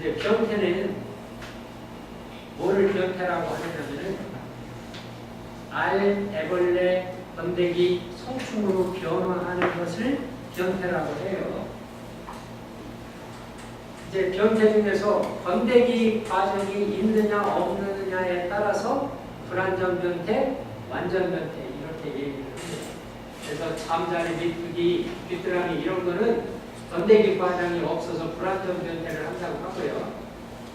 이제 변태는 뭐를 변태라고 하냐면은 알, 애벌레, 번데기, 성충으로 변화하는 것을 변태라고 해요. 이제 변태 중에서 번데기 과정이 있느냐 없느냐에 따라서 불완전 변태, 완전 변태 이렇게 얘기를 합니다. 그래서 잠자리, 비투기, 귀뚜라미 이런 거는 번데기 과정이 없어서 불완전 변태를 한다고 하고요.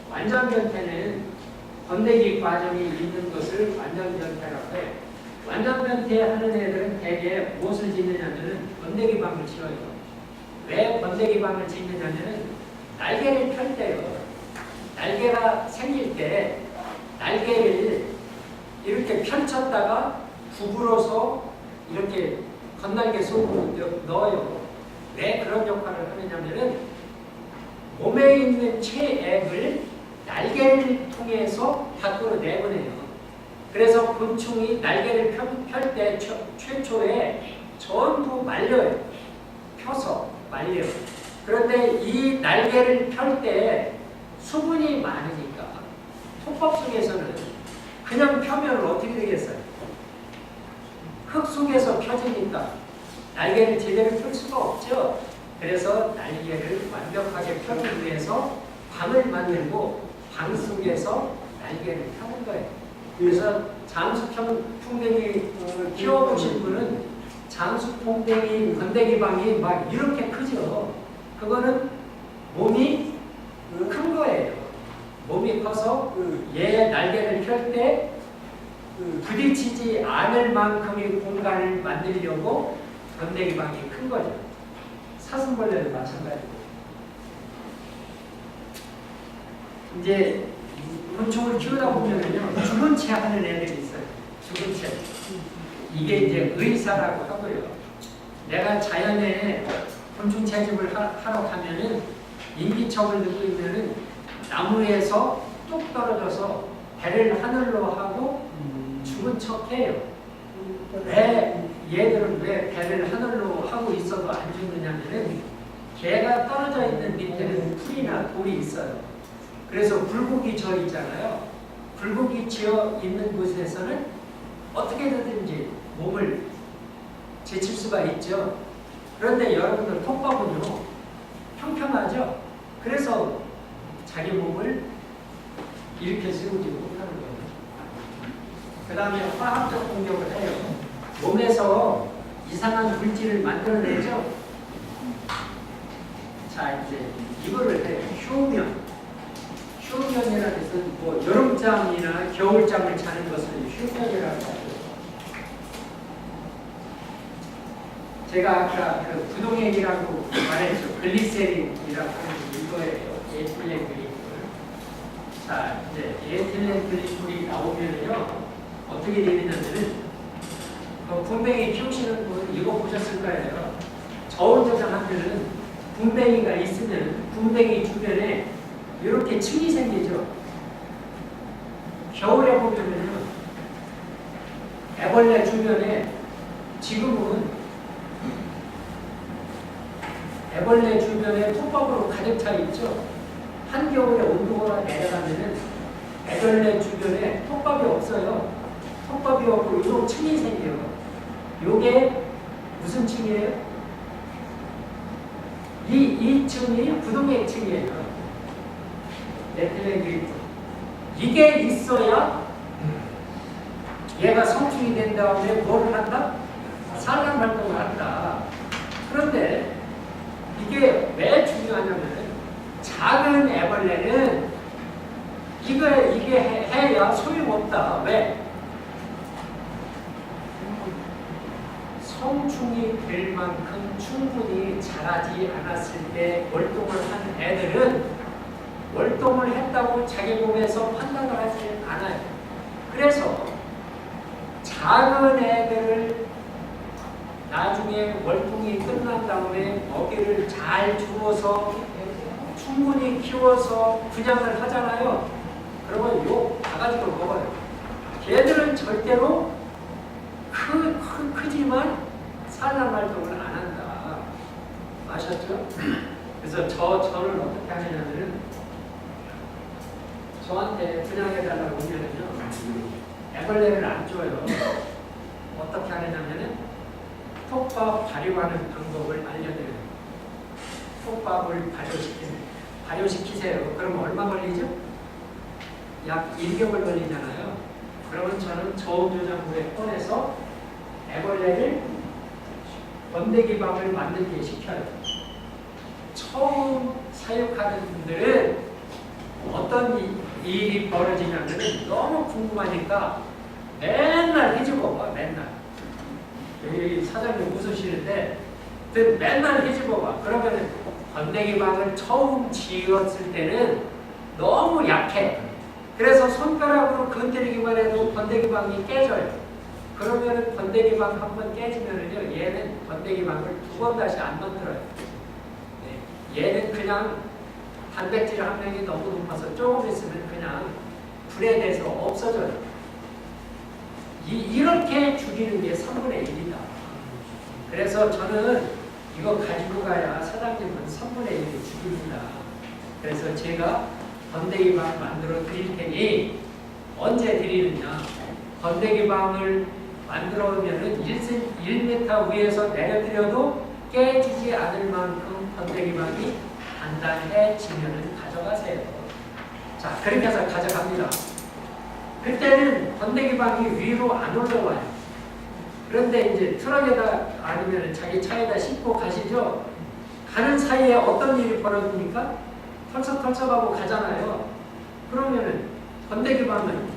완전 변태는 번데기 과정이 있는 것을 완전 변태라고 해요. 완전 변태 하는 애들은 대개 무엇을 짓느냐면은 번데기 방을 지어요. 왜 번데기 방을 짓느냐면은 날개를 펼 때요. 날개가 생길 때 날개를 이렇게 펼쳤다가 구부러서 이렇게 건날개 속으로 넣- 넣어요. 왜 그런 역할을 하느냐면은 몸에 있는 체액을 날개를 통해서 밖으로 내보내요. 그래서 곤충이 날개를 펼 때 최초에 전부 말려요. 펴서 말려요. 그런데 이 날개를 펼 때 수분이 많으니까 톱밥 속에서는 그냥 펴면 어떻게 되겠어요? 흙 속에서 펴지니까 날개를 제대로 펼 수가 없죠. 그래서 날개를 완벽하게 펴기 위해서 방을 만들고 방 속에서 날개를 펴는 거예요. 그래서 장수평 풍뎅이 어, 키워보신 분은 장수풍뎅이 건데기 방이 막 이렇게 크죠. 그거는 몸이 큰 거예요. 몸이 커서 얘 날개를 펼때 부딪히지 않을 만큼의 공간을 만들려고 건데기 방이 큰 거죠. 사슴벌레도 마찬가지고. 이제 곤충을 키우다 보면은요 죽은 채 하는 애들이 있어요. 죽은 채. 이게 이제 의사라고 하고요. 내가 자연에 곤충 채집을 하- 하러 가면은 인기척을 들고 있면은 나무에서 뚝 떨어져서 배를 하늘로 하고 죽은 척 해요. 왜 얘들은 왜 배를 하늘로 하고 있어도 안 죽느냐면은 개가 떨어져 있는 밑에는 풀이나 돌이 있어요. 그래서 굴곡이 져 있잖아요. 굴곡이 지어 있는 곳에서는 어떻게든지 몸을 제칠 수가 있죠. 그런데 여러분들 톱밥은요 평평하죠. 그래서 자기 몸을 이렇게 세우지 못하는 거예요. 그 다음에 화학적 공격을 해요. 몸에서 이상한 물질을 만들어내죠. 자 이제 이거를. 휴면. 휴면이라는 것은 뭐 여름잠이나 겨울잠을 자는 것을 휴면이라고 하죠. 제가 아까 그 부동액이라고 말했죠. 글리세린이라고 하는 이거예요. 에틸렌 글리콜. 자, 이제 에틸렌 글리콜이 나오면요. 어떻게 되냐면은 그 분뱅이 키우시는 분 이거 보셨을 거예요. 저온 저장하면은 분뱅이가 있으면 분뱅이 주변에 이렇게 층이 생기죠. 겨울에 보면은요. 애벌레 주변에 지금은 애벌레 주변에 톱밥으로 가득 차 있죠. 한겨울에 온도가 내려가면은 애벌레 주변에 톱밥이 없어요. 톱밥이 없고 요런 층이 생겨요. 요게 무슨 층이에요? 이, 이 층이 부동의 층이에요. 네틀레그리프. 이게 있어야 얘가 성충이 된 다음에 뭘 한다? 산란 활동을 한다. 그런데 이게 왜 중요하냐면 작은 애벌레는 이거 이게 해- 해야 소용없다. 왜? 성충이 될 만큼 충분히 자라지 않았을 때 월동을 한 애들은 월동을 했다고 자기 몸에서 판단을 하지 않아요. 그래서 작은 애들을 나중에 월동이 끝난 다음에 먹이를 잘 주어서 충분히 키워서 분양을 하잖아요. 그러면 요 바가지로 먹어요. 걔들은 절대로 크, 크, 크지만 산란 활동을 안 한다. 아셨죠? 그래서 저, 저는 어떻게 하냐면은 저한테 분양해달라고 오면은요, 애벌레를 안 줘요. 어떻게 하느냐면은, 톱밥 발효하는 방법을 알려드려요. 톱밥을 발효시키는, 발효시키세요. 그럼 얼마 걸리죠? 약 1개월 걸리잖아요. 그러면 저는 저온조장물에 꺼내서 애벌레를 번데기밥을 만들게 시켜요. 처음 사육하는 분들은 어떤 이- 일이 벌어지냐면 너무 궁금하니까 맨날 해주고 봐, 맨날. 여기 사장님 웃으시는데 그 맨날 해주고 봐. 그러면 번데기밥을 처음 지었을 때는 너무 약해. 그래서 손가락으로 건드리기만 해도 번데기방이 깨져요. 그러면은 번데기방 한번 깨지면은요, 얘는 번데기방을 두 번 다시 안 만들어요. 네, 얘는 그냥 단백질 함량이 너무 높아서 조금 있으면 그냥 불에 대서 없어져요. 이, 이렇게 줄이는 게 3분의 1이다. 그래서 저는 이거 가지고 가야 사장님은 3분의 1을 죽입니다. 그래서 제가 번데기방 만들어 드릴 테니 언제 드리느냐? 번데기방을 만들어 오면은 1m 위에서 내려드려도 깨지지 않을 만큼 번데기방이 단단해지면은 가져가세요. 자, 그렇게 해서 가져갑니다. 그때는 번데기방이 위로 안 올라와요. 그런데 이제 트럭에다 아니면 자기 차에다 싣고 가시죠. 가는 사이에 어떤 일이 벌어집니까? 털썩털썩하고 가잖아요. 그러면은 번데기방은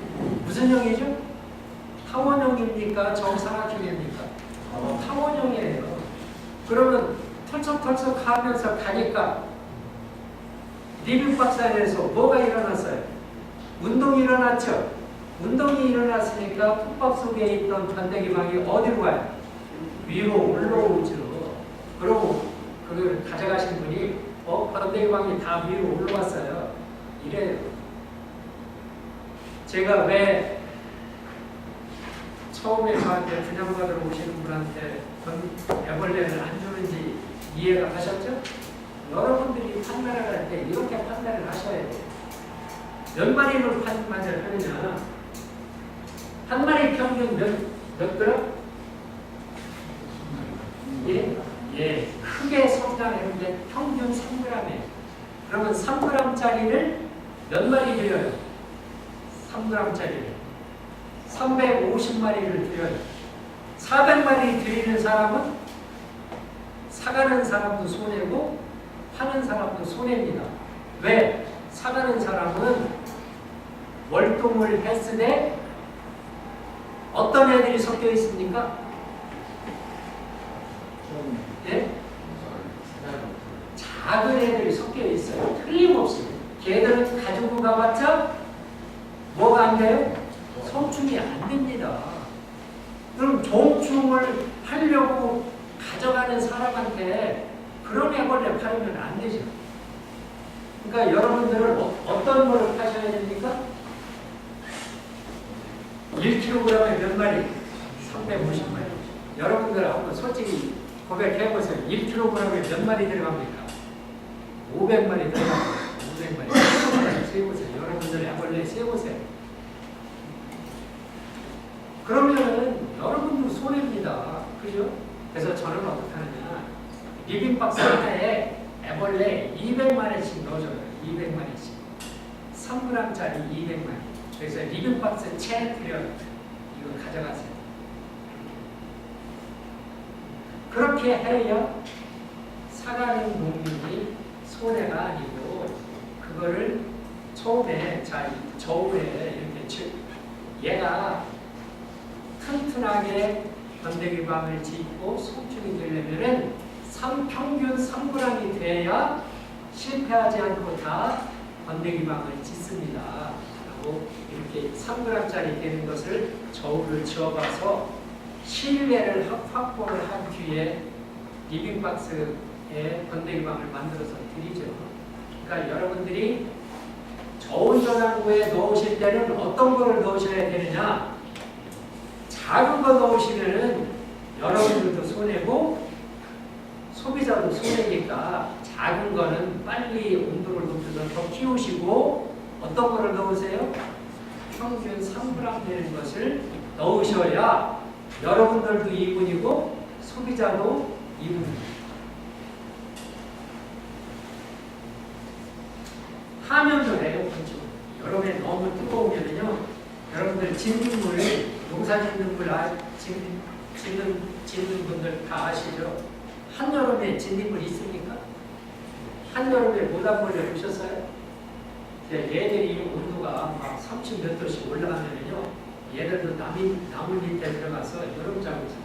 무슨 형이죠? 타원형입니까? 정사각형입니까? 어, 타원형이에요. 그러면 털썩털썩 하면서 가니까 리빙박스 안에서 뭐가 일어났어요? 운동이 일어났죠? 운동이 일어났으니까 톱밥 속에 있던 번데기방이 어디로 가요? 위로 올라오죠. 그러고 그걸 가져가신 분이 어, 번데기방이 다 위로 올라왔어요. 이래요. 제가 왜 처음에 저한테 분양받으러 오시는 분한테 번- 애벌레를 안 주는지 이해가 가셨죠? 여러분들이 판단을 할 때 이렇게 판단을 하셔야 돼요. 몇 마리를 판단을 하느냐? 한 마리 평균 몇, 몇 그램? 예? 예. 크게 성장했는데 평균 3g이에요. 그러면 3g짜리를 몇 마리 드려요? 3g짜리를. 350마리를 드려요. 400마리 드리는 사람은 사가는 사람도 손해고 파는 사람도 손해입니다. 왜? 사가는 사람은 월동을 때 어떤 애들이 섞여 있습니까? 예? 작은 애들이 섞여 있어요. 틀림없이. 걔들은 가지고 가봤자 뭐가 안 돼요? 성충이 안 됩니다. 그럼 종충을 하려고 가져가는 사람한테 그런 애벌레 팔면 안 되죠. 그러니까 여러분들은 어, 떤 거를 파셔야 됩니까? 1kg에 몇 마리? 350마리. 여러분들 한번 솔직히 고백해보세요. 1kg에 몇 마리 들어갑니까? 500마리 들어갑니다. 500마리. 세보세요. 여러분들 애벌레 세보세요. 그러면은 여러분도 손해입니다. 그죠? 그래서 저는 어떻게 하느냐. 리빙박스 하나에 애벌레 200마리씩 넣어줘요. 200마리씩. 3g짜리 200마리. 그래서 리빙박스 채 드려요. 이거 가져가세요. 그렇게 해야 사가는 농민이 손해가 아니고 그거를 처음에 자 저울에 이렇게 치- 얘가 튼튼하게 번데기방을 짓고 송충이 되려면은 3, 평균 3g이 돼야 실패하지 않고 다 번데기방을 짓습니다. 라고 이렇게 3g짜리 되는 것을 저울을 지어봐서 실내를 확- 확보를 한 뒤에 리빙박스에 번데기방을 만들어서 드리죠. 그러니까 여러분들이 저온 저장고에 넣으실 때는 어떤 거를 넣으셔야 되느냐? 작은 거 넣으시면은 여러분들도 손해고 소비자도 손해니까 작은 거는 빨리 온도를 높여서 더 키우시고 어떤 거를 넣으세요? 평균 3g 되는 것을 넣으셔야 여러분들도 2분이고 소비자도 2분입니다. 하면도 에어컨죠. 여름에 너무 뜨거우면요, 여러분들 진딧물, 농사 짓는 물 아, 짓는, 짓는, 짓는 분들 다 아시죠? 한여름에 진딧물 있습니까? 한여름에 모닥불을 보셨어요? 얘들이 온도가 막 30 몇 도씩 올라가면요, 나무 밑에 들어가서 여름잠을 자고